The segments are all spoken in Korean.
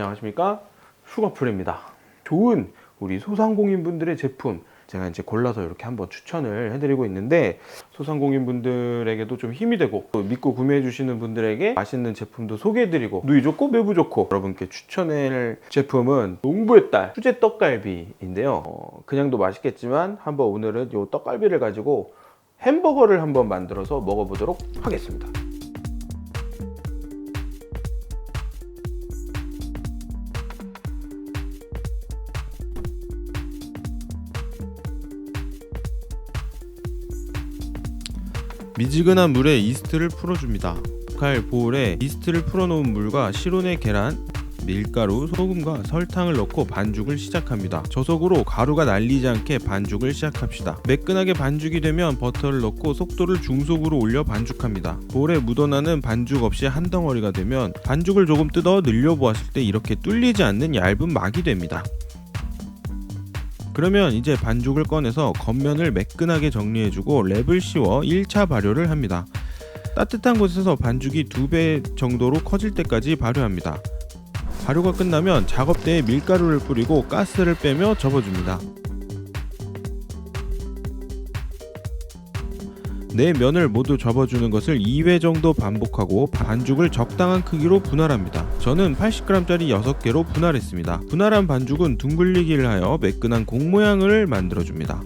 안녕하십니까? 슈거풀입니다. 좋은 우리 소상공인분들의 제품 제가 이제 골라서 이렇게 한번 추천을 해드리고 있는데 소상공인분들에게도 좀 힘이 되고 또 믿고 구매해 주시는 분들에게 맛있는 제품도 소개해드리고 누이 좋고 매부 좋고 여러분께 추천할 제품은 농부의 딸 수제 떡갈비인데요. 어, 그냥도 맛있겠지만 한번 오늘은 이 떡갈비를 가지고 햄버거를 한번 만들어서 먹어보도록 하겠습니다 미지근한 물에 이스트를 풀어줍니다. 칼 보울에 이스트를 풀어놓은 물과 실온의 계란, 밀가루, 소금과 설탕을 넣고 반죽을 시작합니다. 저속으로 가루가 날리지 않게 반죽을 시작합시다. 매끈하게 반죽이 되면 버터를 넣고 속도를 중속으로 올려 반죽합니다. 볼에 묻어나는 반죽 없이 한 덩어리가 되면 반죽을 조금 뜯어 늘려 보았을 때 이렇게 뚫리지 않는 얇은 막이 됩니다. 그러면 이제 반죽을 꺼내서 겉면을 매끈하게 정리해주고 랩을 씌워 1차 발효를 합니다. 따뜻한 곳에서 반죽이 2배 정도로 커질 때까지 발효합니다. 발효가 끝나면 작업대에 밀가루를 뿌리고 가스를 빼며 접어줍니다. 네 면을 모두 접어주는 것을 2회 정도 반복하고 반죽을 적당한 크기로 분할합니다. 저는 80g짜리 6개로 분할했습니다. 분할한 반죽은 둥글리기를 하여 매끈한 공 모양을 만들어줍니다.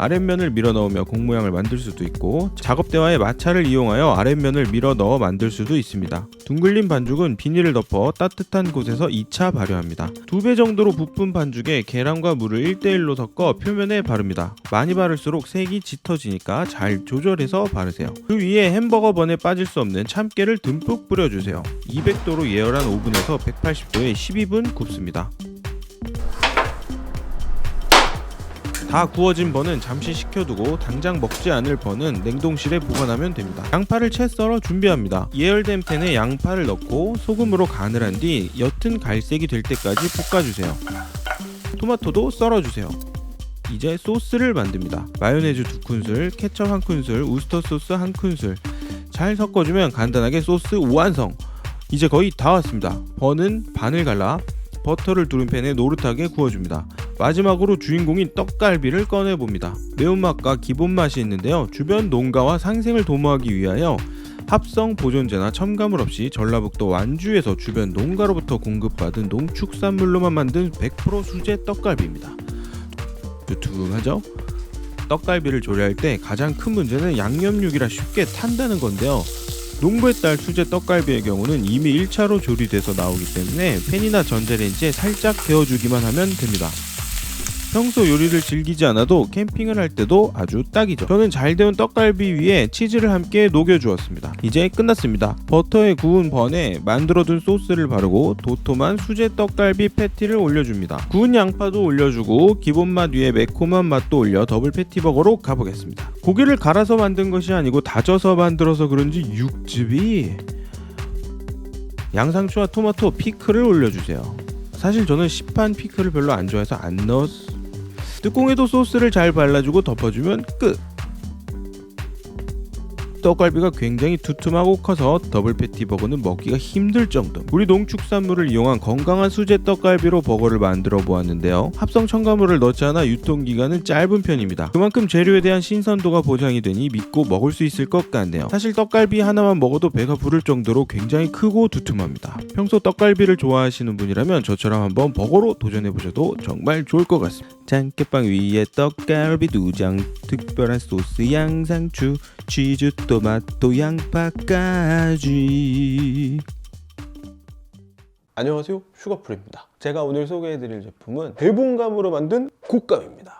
아랫면을 밀어 넣으며 공 모양을 만들 수도 있고 작업대와의 마찰을 이용하여 아랫면을 밀어 넣어 만들 수도 있습니다. 둥글린 반죽은 비닐을 덮어 따뜻한 곳에서 2차 발효합니다. 두배 정도로 부푼 반죽에 계란과 물을 1대1로 섞어 표면에 바릅니다. 많이 바를수록 색이 짙어지니까 잘 조절해서 바르세요. 그 위에 햄버거 번에 빠질 수 없는 참깨를 듬뿍 뿌려주세요. 200도로 예열한 오븐에서 180도에 12분 굽습니다. 다 구워진 버는 잠시 식혀두고 당장 먹지 않을 버는 냉동실에 보관하면 됩니다. 양파를 채 썰어 준비합니다. 예열된 팬에 양파를 넣고 소금으로 간을 한 뒤 옅은 갈색이 될 때까지 볶아주세요. 토마토도 썰어주세요. 이제 소스를 만듭니다. 마요네즈 두 큰술, 케첩 한 큰술, 우스터 소스 한 큰술. 잘 섞어주면 간단하게 소스 완성. 이제 거의 다 왔습니다. 버는 반을 갈라 버터를 두른 팬에 노릇하게 구워줍니다. 마지막으로 주인공인 떡갈비를 꺼내봅니다. 매운맛과 기본 맛이 있는데요. 주변 농가와 상생을 도모하기 위하여 합성 보존제나 첨가물 없이 전라북도 완주에서 주변 농가로부터 공급받은 농축산물로만 만든 100% 수제 떡갈비입니다. 두툼하죠? 떡갈비를 조리할 때 가장 큰 문제는 양념육이라 쉽게 탄다는 건데요. 농부의 딸 수제 떡갈비의 경우는 이미 1차로 조리돼서 나오기 때문에 팬이나 전자레인지에 살짝 데워주기만 하면 됩니다. 평소 요리를 즐기지 않아도 캠핑을 할 때도 아주 딱이죠. 저는 잘 데운 떡갈비 위에 치즈를 함께 녹여주었습니다. 이제 끝났습니다. 버터에 구운 번에 만들어둔 소스를 바르고 도톰한 수제 떡갈비 패티를 올려줍니다. 구운 양파도 올려주고 기본 맛 위에 매콤한 맛도 올려 더블 패티버거로 가보겠습니다. 고기를 갈아서 만든 것이 아니고 다져서 만들어서 그런지 육즙이 양상추와 토마토, 피클을 올려주세요. 사실 저는 시판 피클을 별로 안 좋아해서 안 넣었. 뚜껑에도 소스를 잘 발라주고 덮어주면 끝. 떡갈비가 굉장히 두툼하고 커서 더블 패티 버거는 먹기가 힘들 정도. 우리 농축산물을 이용한 건강한 수제 떡갈비로 버거를 만들어 보았는데요. 합성 첨가물을 넣지 않아 유통 기간은 짧은 편입니다. 그만큼 재료에 대한 신선도가 보장이 되니 믿고 먹을 수 있을 것 같네요. 사실 떡갈비 하나만 먹어도 배가 부를 정도로 굉장히 크고 두툼합니다. 평소 떡갈비를 좋아하시는 분이라면 저처럼 한번 버거로 도전해 보셔도 정말 좋을 것 같습니다. 장깨빵 위에 떡갈비 두 장, 특별한 소스 양상추, 치즈, 토마토, 양파까지. 안녕하세요, 슈거풀입니다. 제가 오늘 소개해드릴 제품은 대봉감으로 만든 곶감입니다.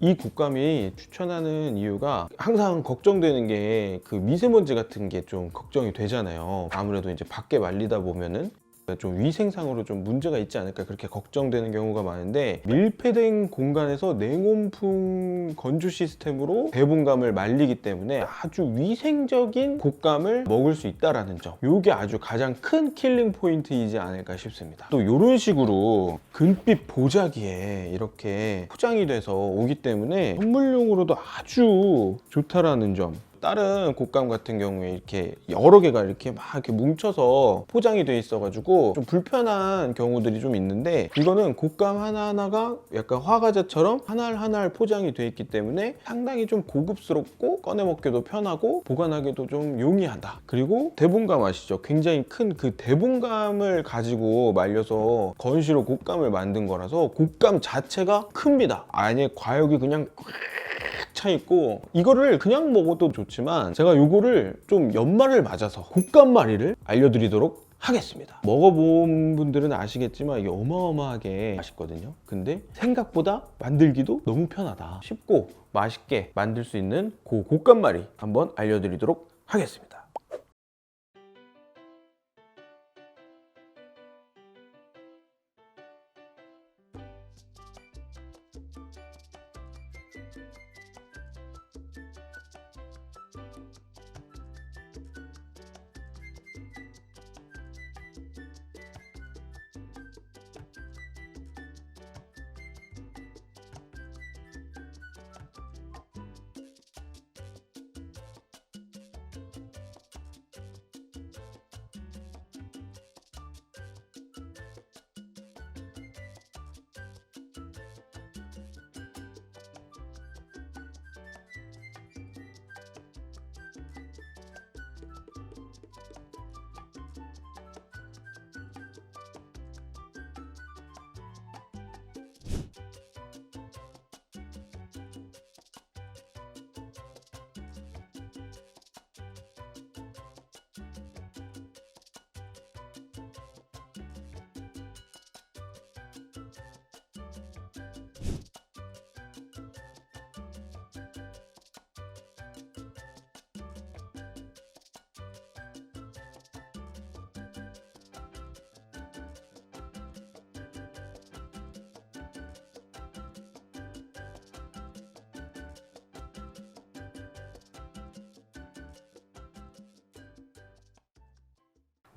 이 곶감이 추천하는 이유가 항상 걱정되는 게 그 미세먼지 같은 게 좀 걱정이 되잖아요. 아무래도 이제 밖에 말리다 보면은 좀 위생상으로 좀 문제가 있지 않을까 그렇게 걱정되는 경우가 많은데 밀폐된 공간에서 냉온풍 건조 시스템으로 대분감을 말리기 때문에 아주 위생적인 곶감을 먹을 수 있다라는 점. 이게 아주 가장 큰 킬링 포인트이지 않을까 싶습니다. 또 이런 식으로 금빛 보자기에 이렇게 포장이 돼서 오기 때문에 선물용으로도 아주 좋다라는 점 다른 곶감 같은 경우에 이렇게 여러 개가 이렇게 막 이렇게 뭉쳐서 포장이 돼 있어가지고 좀 불편한 경우들이 좀 있는데 이거는 곶감 하나하나가 약간 화과자처럼 하나알 포장이 돼 있기 때문에 상당히 좀 고급스럽고 꺼내 먹기도 편하고 보관하기도 좀 용이하다. 그리고 대분감 아시죠? 굉장히 큰 그 대분감을 가지고 말려서 건시로 곶감을 만든 거라서 곶감 자체가 큽니다. 안에 과육이 그냥 차 있고 이거를 그냥 먹어도 좋지만 제가 요거를 좀 연말을 맞아서 곶감말이를 알려드리도록 하겠습니다. 먹어본 분들은 아시겠지만 이게 어마어마하게 맛있거든요. 근데 생각보다 만들기도 너무 편하다. 쉽고 맛있게 만들 수 있는 그 곶감말이 한번 알려드리도록 하겠습니다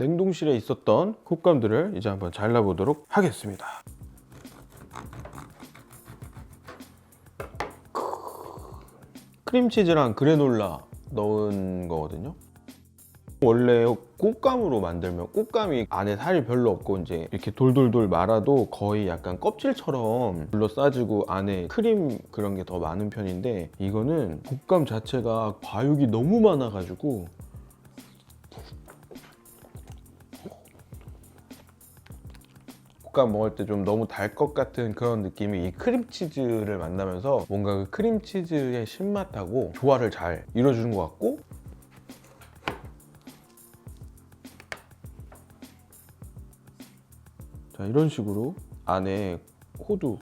냉동실에 있었던 곶감들을 이제 한번 잘라보도록 하겠습니다. 크림치즈랑 그래놀라 넣은 거거든요. 원래 꽃감으로 만들면 꽃감이 안에 살이 별로 없고 이제 이렇게 돌돌돌 말아도 거의 약간 껍질처럼 둘러싸지고 안에 크림 그런 게 더 많은 편인데 이거는 곶감 자체가 과육이 너무 많아가지고 곶감 먹을 때 좀 너무 달 것 같은 그런 느낌이 이 크림치즈를 만나면서 뭔가 그 크림치즈의 신맛하고 조화를 잘 이루어주는 것 같고. 자 이런 식으로 안에 호두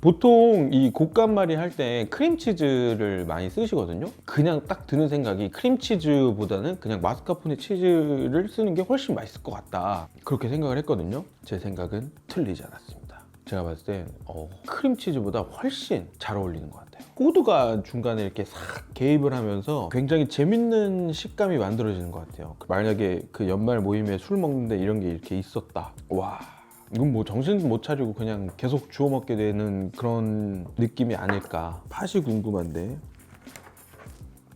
보통 이 곶감말이 할 때 크림치즈를 많이 쓰시거든요. 그냥 딱 드는 생각이 크림치즈보다는 그냥 마스카포네 치즈를 쓰는 게 훨씬 맛있을 것 같다. 그렇게 생각을 했거든요. 제 생각은 틀리지 않았습니다. 제가 봤을 때 어, 크림치즈보다 훨씬 잘 어울리는 것 같아요. 호두가 중간에 이렇게 싹 개입을 하면서 굉장히 재밌는 식감이 만들어지는 것 같아요. 만약에 그 연말 모임에 술 먹는데 이런 게 이렇게 있었다. 와 이건 뭐 정신 못 차리고 그냥 계속 주워 먹게 되는 그런 느낌이 아닐까. 팥이 궁금한데.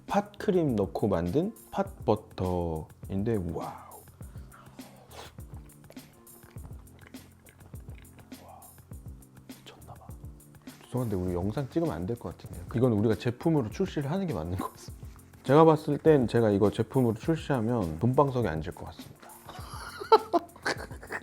팥크림 넣고 만든 팥버터인데 와우. 와, 미쳤나봐. 죄송한데 우리 영상 찍으면 안 될 것 같은데요 이건 우리가 제품으로 출시를 하는 게 맞는 것 같습니다. 제가 봤을 땐 제가 이거 제품으로 출시하면 돈방석에 앉을 것 같습니다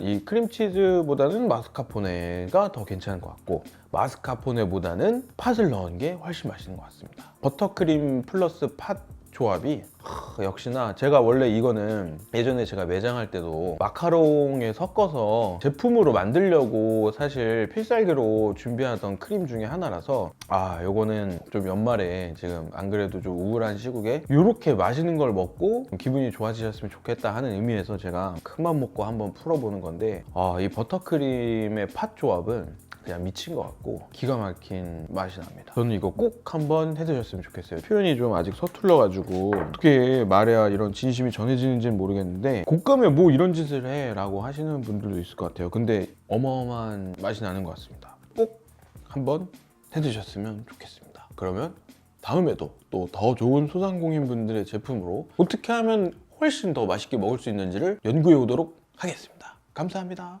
이 크림치즈보다는 마스카포네가 더 괜찮은 것 같고 마스카포네보다는 팥을 넣은 게 훨씬 맛있는 것 같습니다. 버터크림 플러스 팥 조합이? 하, 역시나 제가 원래 이거는 예전에 제가 매장할 때도 마카롱에 섞어서 제품으로 만들려고 사실 필살기로 준비하던 크림 중에 하나라서 아 요거는 좀 연말에 지금 안 그래도 좀 우울한 시국에 이렇게 맛있는 걸 먹고 좀 기분이 좋아지셨으면 좋겠다 하는 의미에서 제가 큰 맘 먹고 한번 풀어보는 건데 아 이 버터크림의 팥 조합은 그냥 미친 것 같고 기가 막힌 맛이 납니다. 저는 이거 꼭 한번 해드셨으면 좋겠어요. 표현이 좀 아직 서툴러가지고 어떻게 말해야 이런 진심이 전해지는지는 모르겠는데 곶감에 뭐 이런 짓을 해 라고 하시는 분들도 있을 것 같아요. 근데 어마어마한 맛이 나는 것 같습니다. 꼭 한번 해드셨으면 좋겠습니다. 그러면 다음에도 또 더 좋은 소상공인 분들의 제품으로 어떻게 하면 훨씬 더 맛있게 먹을 수 있는지를 연구해 오도록 하겠습니다. 감사합니다.